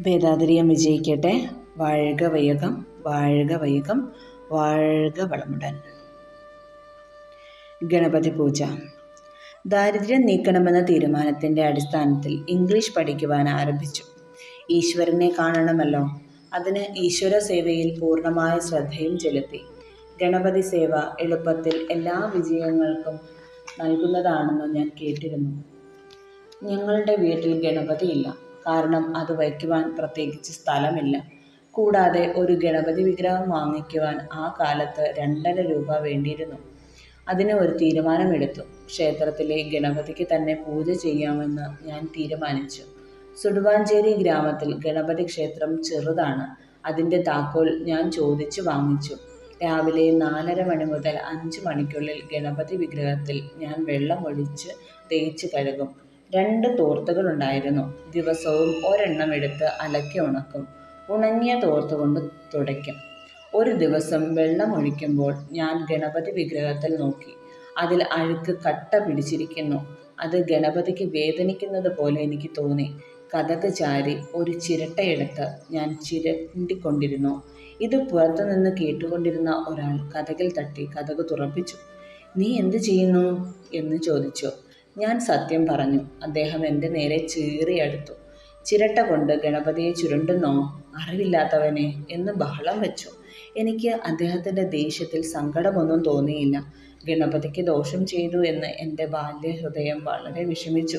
ഭേദാതിരിയം വിജയിക്കട്ടെ. വാഴുക വൈയകം വാഴുക വൈയകം വാഴുക വളമുടൻ ഗണപതി പൂജ. ദാരിദ്ര്യം നീക്കണമെന്ന തീരുമാനത്തിന്റെ അടിസ്ഥാനത്തിൽ ഇംഗ്ലീഷ് പഠിക്കുവാൻ ആരംഭിച്ചു. ഈശ്വരനെ കാണണമല്ലോ. അതിന് ഈശ്വര സേവയിൽ പൂർണമായ ശ്രദ്ധയും ചെലുത്തി. ഗണപതി സേവ എളുപ്പത്തിൽ എല്ലാ വിജയങ്ങൾക്കും നൽകുന്നതാണെന്ന് ഞാൻ കേട്ടിരുന്നു. ഞങ്ങളുടെ വീട്ടിൽ ഗണപതിയില്ല. കാരണം അത് വയ്ക്കുവാൻ പ്രത്യേകിച്ച് സ്ഥലമില്ല. കൂടാതെ ഒരു ഗണപതി വിഗ്രഹം വാങ്ങിക്കുവാൻ ആ കാലത്ത് രണ്ടര രൂപ വേണ്ടിയിരുന്നു. അതിന് ഒരു തീരുമാനമെടുത്തു. ക്ഷേത്രത്തിലെ ഗണപതിക്ക് തന്നെ പൂജ ചെയ്യാമെന്ന് ഞാൻ തീരുമാനിച്ചു. സുടുവാഞ്ചേരി ഗ്രാമത്തിൽ ഗണപതി ക്ഷേത്രം ചെറുതാണ്. അതിന്റെ താക്കോൽ ഞാൻ ചോദിച്ചു വാങ്ങിച്ചു. രാവിലെ നാലര മണി മുതൽ അഞ്ച് മണിക്കുള്ളിൽ ഗണപതി വിഗ്രഹത്തിൽ ഞാൻ വെള്ളമൊഴിച്ച് തേച്ച് കഴുകും. രണ്ട് തോർത്തുകളുണ്ടായിരുന്നു. ദിവസവും ഒരെണ്ണം എടുത്ത് അലക്കി ഉണക്കും. ഉണങ്ങിയ തോർത്തുകൊണ്ട് തുടയ്ക്കും. ഒരു ദിവസം വെള്ളം ഒഴിക്കുമ്പോൾ ഞാൻ ഗണപതി വിഗ്രഹത്തിൽ നോക്കി. അതിൽ അഴുക്ക് കട്ട പിടിച്ചിരിക്കുന്നു. അത് ഗണപതിക്ക് വേദനിക്കുന്നത് പോലെ എനിക്ക് തോന്നി. കഥക് ചാരി ഒരു ചിരട്ടയെടുത്ത് ഞാൻ ചിരണ്ടിക്കൊണ്ടിരുന്നു. ഇത് പുറത്തുനിന്ന് കേട്ടുകൊണ്ടിരുന്ന ഒരാൾ കഥകിൽ തട്ടി കഥക് തുറപ്പിച്ചു. നീ എന്ത് ചെയ്യുന്നു? എന്ന് ചോദിച്ചു. ഞാൻ സത്യം പറഞ്ഞു അദ്ദേഹം എന്റെ നേരെ ചീറിയടുത്തു ചിരട്ട കൊണ്ട് ഗണപതിയെ ചുരുണ്ടുന്നോ അറിവില്ലാത്തവനെ എന്ന് ബഹളം വെച്ചു. എനിക്ക് അദ്ദേഹത്തിന്റെ ദേഷ്യത്തിൽ സങ്കടമൊന്നും തോന്നിയില്ല. ഗണപതിക്ക് ദോഷം ചെയ്തു എന്ന് എന്റെ ബാല്യഹൃദയം വളരെ വിഷമിച്ചു.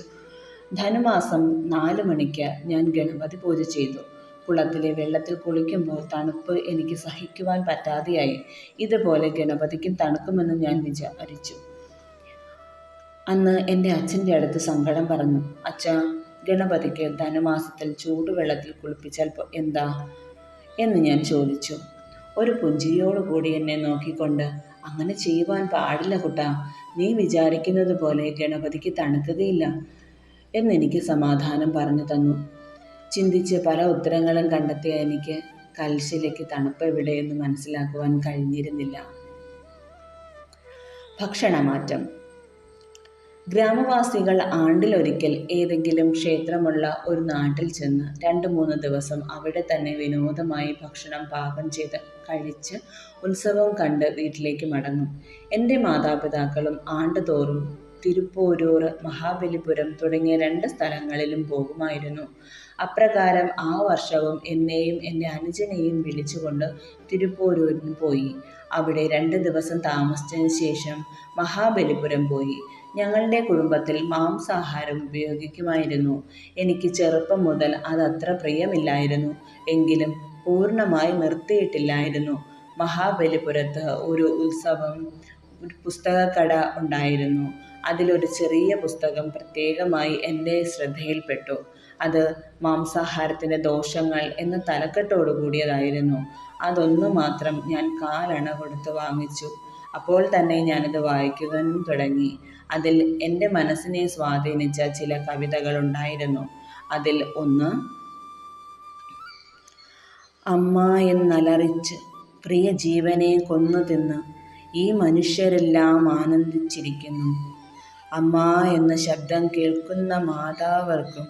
ധനുമാസം നാല് മണിക്ക് ഞാൻ ഗണപതി പൂജ ചെയ്തു. കുളത്തിലെ വെള്ളത്തിൽ കുളിക്കുമ്പോൾ തണുപ്പ് എനിക്ക് സഹിക്കുവാൻ പറ്റാതെയായി. ഇതുപോലെ ഗണപതിക്കും തണുക്കുമെന്ന് ഞാൻ വിചാരിച്ചു. അന്ന് എന്റെ അച്ഛന്റെ അടുത്ത് സങ്കടം പറഞ്ഞു. അച്ഛ ഗണപതിക്ക് ധനുമാസത്തിൽ ചൂടുവെള്ളത്തിൽ കുളിപ്പിച്ചാൽ എന്താ? എന്ന് ഞാൻ ചോദിച്ചു. ഒരു പുഞ്ചിരിയോടുകൂടി എന്നെ നോക്കിക്കൊണ്ട് അങ്ങനെ ചെയ്യുവാൻ പാടില്ല കുട്ടാ. നീ വിചാരിക്കുന്നത് പോലെ ഗണപതിക്ക് തണുക്കുകയില്ല എന്നെനിക്ക് സമാധാനം പറഞ്ഞു തന്നു. ചിന്തിച്ച് പല ഉത്തരങ്ങളും കണ്ടെത്തിയ എനിക്ക് കൽശിലേക്ക് തണുപ്പ് എവിടെയെന്ന് മനസ്സിലാക്കുവാൻ കഴിഞ്ഞിരുന്നില്ല. ഭക്ഷണമാറ്റം. ഗ്രാമവാസികൾ ആണ്ടിലൊരിക്കൽ ഏതെങ്കിലും ക്ഷേത്രമുള്ള ഒരു നാട്ടിൽ ചെന്ന് രണ്ട് മൂന്ന് ദിവസം അവിടെ തന്നെ വിനോദമായി ഭക്ഷണം പാകം ചെയ്ത് കഴിച്ച് ഉത്സവം കണ്ട് വീട്ടിലേക്ക് മടങ്ങും. എന്റെ മാതാപിതാക്കളും ആണ്ടുതോറും തിരുപ്പോരൂർ മഹാബലിപുരം തുടങ്ങിയ രണ്ട് സ്ഥലങ്ങളിലും പോകുമായിരുന്നു. അപ്രകാരം ആ വർഷവും എന്നെയും എന്റെ അനുജനെയും വിളിച്ചുകൊണ്ട് തിരുപ്പോരൂരിന് പോയി. അവിടെ രണ്ട് ദിവസം താമസിച്ചതിന് ശേഷം മഹാബലിപുരം പോയി. ഞങ്ങളുടെ കുടുംബത്തിൽ മാംസാഹാരം ഉപയോഗിക്കുമായിരുന്നു. എനിക്ക് ചെറുപ്പം മുതൽ അതത്ര പ്രിയമില്ലായിരുന്നു. എങ്കിലും പൂർണമായി നിർത്തിയിട്ടില്ലായിരുന്നു. മഹാബലിപുരത്ത് ഒരു ഉത്സവം ഒരു പുസ്തകക്കട ഉണ്ടായിരുന്നു. അതിലൊരു ചെറിയ പുസ്തകം പ്രത്യേകമായി എന്റെ ശ്രദ്ധയിൽപ്പെട്ടു. അത് മാംസാഹാരത്തിന്റെ ദോഷങ്ങൾ എന്ന തലക്കെട്ടോടു കൂടിയതായിരുന്നു അതൊന്നു മാത്രം ഞാൻ കാലണ കൊടുത്ത് വാങ്ങിച്ചു. അപ്പോൾ തന്നെ ഞാനത് വായിക്കുവാനും തുടങ്ങി. അതിൽ എന്റെ മനസ്സിനെ സ്വാധീനിച്ച ചില കവിതകൾ ഉണ്ടായിരുന്നു അതിൽ ഒന്ന് അമ്മ എന്നലറിച്ച് പ്രിയ ജീവനെ കൊന്നു തിന്ന് ഈ മനുഷ്യരെല്ലാം ആനന്ദിച്ചിരിക്കുന്നു. അമ്മ എന്ന ശബ്ദം കേൾക്കുന്ന മാതാവർക്കും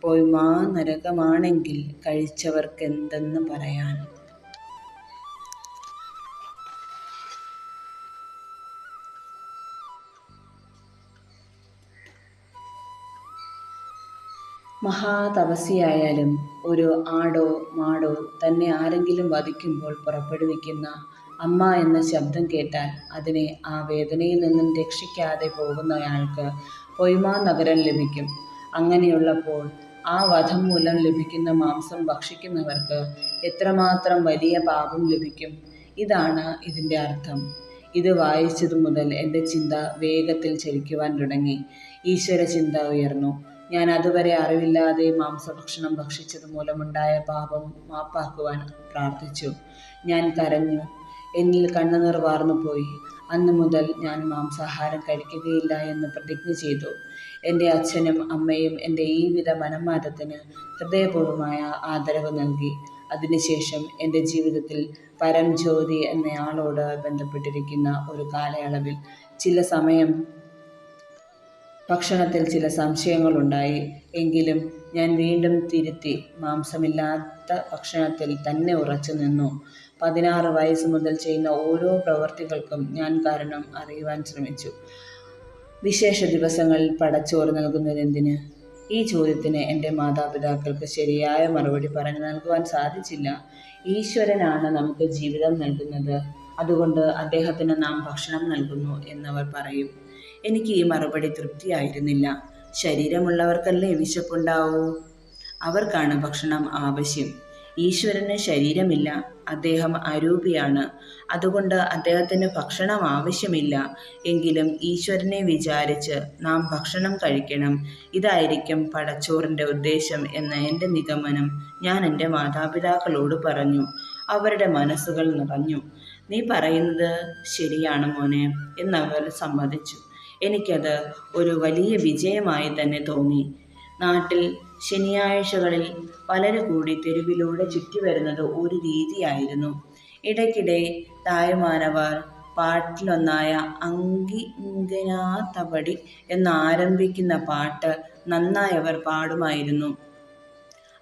പോയി മാ നരകമാണെങ്കിൽ കഴിച്ചവർക്കെന്തെന്ന് പറയാൻ. മഹാതപസ്യായാലും ഒരു ആടോ മാടോ തന്നെ ആരെങ്കിലും വധിക്കുമ്പോൾ പുറപ്പെടുവിക്കുന്ന അമ്മ എന്ന ശബ്ദം കേട്ടാൽ അതിനെ ആ വേദനയിൽ നിന്നും രക്ഷിക്കാതെ പോകുന്നയാൾക്ക് പൊയ്മാ നഗരം ലഭിക്കും. അങ്ങനെയുള്ളപ്പോൾ ആ വധം മൂലം ലഭിക്കുന്ന മാംസം ഭക്ഷിക്കുന്നവർക്ക് എത്രമാത്രം വലിയ പാപം ലഭിക്കും? ഇതാണ് ഇതിന്റെ അർത്ഥം. ഇത് വായിച്ചതു മുതൽ എന്റെ ചിന്ത വേഗത്തിൽ ചലിക്കുവാൻ തുടങ്ങി. ഈശ്വര ചിന്ത ഉയർന്നു. ഞാൻ അതുവരെ അറിവില്ലാതെ മാംസഭക്ഷണം ഭക്ഷിച്ചത് മൂലമുണ്ടായ പാപം മാപ്പാക്കുവാൻ പ്രാർത്ഥിച്ചു. ഞാൻ കരഞ്ഞു. എന്നിൽ കണ്ണുനീർ വാർന്നുപോയി അന്നു മുതൽ ഞാൻ മാംസാഹാരം കഴിക്കുകയില്ല എന്ന് പ്രതിജ്ഞ ചെയ്തു. എന്റെ അച്ഛനും അമ്മയും എന്റെ ഈ വിധ മനംമാറ്റത്തിന് ഹൃദയപൂർവമായ ആദരവ് നൽകി. അതിനുശേഷം എന്റെ ജീവിതത്തിൽ പരംജ്യോതി എന്നയാളോട് ബന്ധപ്പെട്ടിരിക്കുന്ന ഒരു കാലയളവിൽ ചില സമയം ഭക്ഷണത്തിൽ ചില സംശയങ്ങളുണ്ടായി. എങ്കിലും ഞാൻ വീണ്ടും തിരുത്തി മാംസമില്ലാത്ത ഭക്ഷണത്തിൽ തന്നെ ഉറച്ചു നിന്നു പതിനാറ് വയസ്സ് മുതൽ ചെയ്യുന്ന ഓരോ പ്രവൃത്തികൾക്കും ഞാൻ കാരണം അറിയുവാൻ ശ്രമിച്ചു. വിശേഷ ദിവസങ്ങളിൽ പടച്ചോറ് നൽകുന്നതെന്തിന്? ഈ ചോദ്യത്തിന് എന്റെ മാതാപിതാക്കൾക്ക് ശരിയായ മറുപടി പറഞ്ഞു നൽകുവാൻ സാധിച്ചില്ല. ഈശ്വരനാണ് നമുക്ക് ജീവിതം നൽകുന്നത്. അതുകൊണ്ട് അദ്ദേഹത്തിന് നാം ഭക്ഷണം നൽകുന്നു എന്നവർ പറയും. എനിക്ക് ഈ മറുപടി തൃപ്തിയായിരുന്നില്ല. ശരീരമുള്ളവർക്കല്ലേ വിശപ്പുണ്ടാവൂ. അവർക്കാണ് ഭക്ഷണം ആവശ്യം. ഈശ്വരന് ശരീരമില്ല. അദ്ദേഹം അരൂപിയാണ്. അതുകൊണ്ട് അദ്ദേഹത്തിന് ഭക്ഷണം ആവശ്യമില്ല. എങ്കിലും ഈശ്വരനെ വിചാരിച്ച് നാം ഭക്ഷണം കഴിക്കണം. ഇതായിരിക്കും പടച്ചോറിന്റെ ഉദ്ദേശം എന്ന എന്റെ നിഗമനം ഞാൻ എന്റെ മാതാപിതാക്കളോട് പറഞ്ഞു. അവരുടെ മനസ്സുകൾ നിറഞ്ഞു. നീ പറയുന്നത് ശരിയാണ് മോനെ എന്നവർ സമ്മതിച്ചു. എനിക്കത് ഒരു വലിയ വിജയമായി തന്നെ തോന്നി. നാട്ടിൽ ശനിയാഴ്ചകളിൽ പലരുകൂടി തെരുവിലൂടെ ചുറ്റിവരുന്നത് ഒരു രീതിയായിരുന്നു. ഇടയ്ക്കിടെ തായമാനവർ പാട്ടിലൊന്നായ അങ്കിങ്ങനാതപടി എന്നാരംഭിക്കുന്ന പാട്ട് നന്നായവർ പാടുമായിരുന്നു.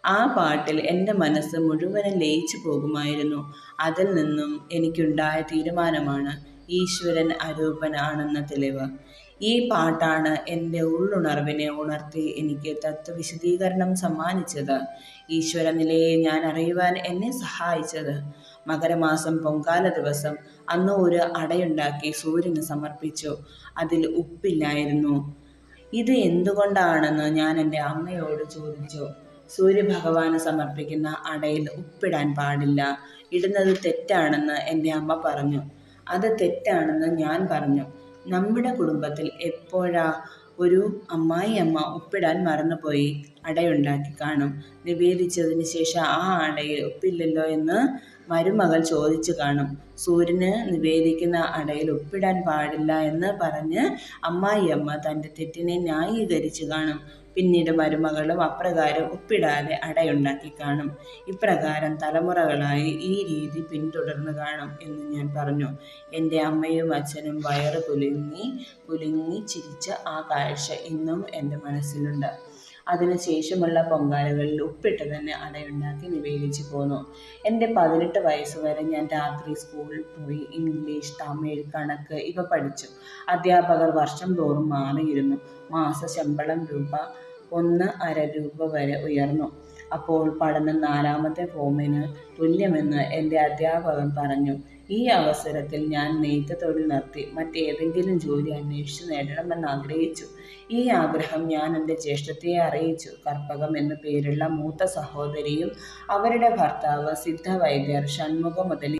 ആ പാട്ടിൽ എന്റെ മനസ്സ് മുഴുവനും ലയിച്ചു പോകുമായിരുന്നു. അതിൽ നിന്നും എനിക്കുണ്ടായ തീരുമാനമാണ് ഈശ്വരൻ അരൂപനാണെന്ന തെളിവ്. ഈ പാട്ടാണ് എന്റെ ഉള്ളുണർവിനെ ഉണർത്തി എനിക്ക് തത്വവിശദീകരണം സമ്മാനിച്ചത്. ഈശ്വര നിലയെ ഞാൻ അറിയുവാൻ എന്നെ സഹായിച്ചത്. മകരമാസം പൊങ്കാല ദിവസം അന്ന് ഒരു അടയുണ്ടാക്കി സൂര്യന് സമർപ്പിച്ചു. അതിൽ ഉപ്പില്ലായിരുന്നു. ഇത് എന്തുകൊണ്ടാണെന്ന് ഞാൻ എന്റെ അമ്മയോട് ചോദിച്ചു. സൂര്യഭഗവാന് സമർപ്പിക്കുന്ന അടയിൽ ഉപ്പിടാൻ പാടില്ല. ഇടുന്നത് തെറ്റാണെന്ന് എന്റെ അമ്മ പറഞ്ഞു. അത് തെറ്റാണെന്ന് ഞാൻ പറഞ്ഞു. നമ്മുടെ കുടുംബത്തിൽ എപ്പോഴാ ഒരു അമ്മായിയമ്മ ഉപ്പിടാൻ മറന്നുപോയി? അടയുണ്ടാക്കി കാണും. നിവേദിച്ചതിന് ശേഷം ആ അടയിൽ ഉപ്പില്ലല്ലോ എന്ന് മരുമകൾ ചോദിച്ചു കാണും. സൂര്യന് നിവേദിക്കുന്ന അടയിൽ ഉപ്പിടാൻ പാടില്ല എന്ന് പറഞ്ഞ് അമ്മായിയമ്മ തന്റെ തെറ്റിനെ ന്യായീകരിച്ചു കാണും. പിന്നീട് മരുമകളും അപ്രകാരം ഉപ്പിടാതെ അടയുണ്ടാക്കി കാണും. ഇപ്രകാരം തലമുറകളായി ഈ രീതി പിന്തുടർന്നു കാണും എന്ന് ഞാൻ പറഞ്ഞു. എന്റെ അമ്മയും അച്ഛനും വയറ് കുലുങ്ങി കുലുങ്ങി ചിരിച്ച ആ കാഴ്ച ഇന്നും എന്റെ മനസ്സിലുണ്ട്. അതിനു ശേഷമുള്ള പൊങ്കാലകളിൽ ഉപ്പിട്ട് തന്നെ അടയുണ്ടാക്കി നിവേദിച്ചു പോന്നു. എന്റെ പതിനെട്ട് വയസ്സ് വരെ ഞാൻ രാത്രി സ്കൂളിൽ പോയി ഇംഗ്ലീഷ്, തമിഴ്, കണക്ക് ഇവ പഠിച്ചു. അധ്യാപകർ വർഷം തോറും മാറിയിരുന്നു. മാസശമ്പളം രൂപ ഒന്ന് അര രൂപ വരെ ഉയർന്നു. അപ്പോൾ പഠനം നാലാമത്തെ ഫോമിന് തുല്യമെന്ന് എന്റെ അധ്യാപകൻ പറഞ്ഞു. ഈ അവസരത്തിൽ ഞാൻ നെയ്ത്ത് തൊഴിൽ നിർത്തി മറ്റേതെങ്കിലും ജോലി അന്വേഷിച്ച് നേടണമെന്ന് ആഗ്രഹിച്ചു ഈ ആഗ്രഹം ഞാൻ എന്റെ ജ്യേഷ്ഠത്തിയെ അറിയിച്ചു. കർപ്പകം എന്നു പേരുള്ള മൂത്ത സഹോദരിയും അവരുടെ ഭർത്താവ് സിദ്ധവൈദ്യർ ഷൺമുഖ മുതലി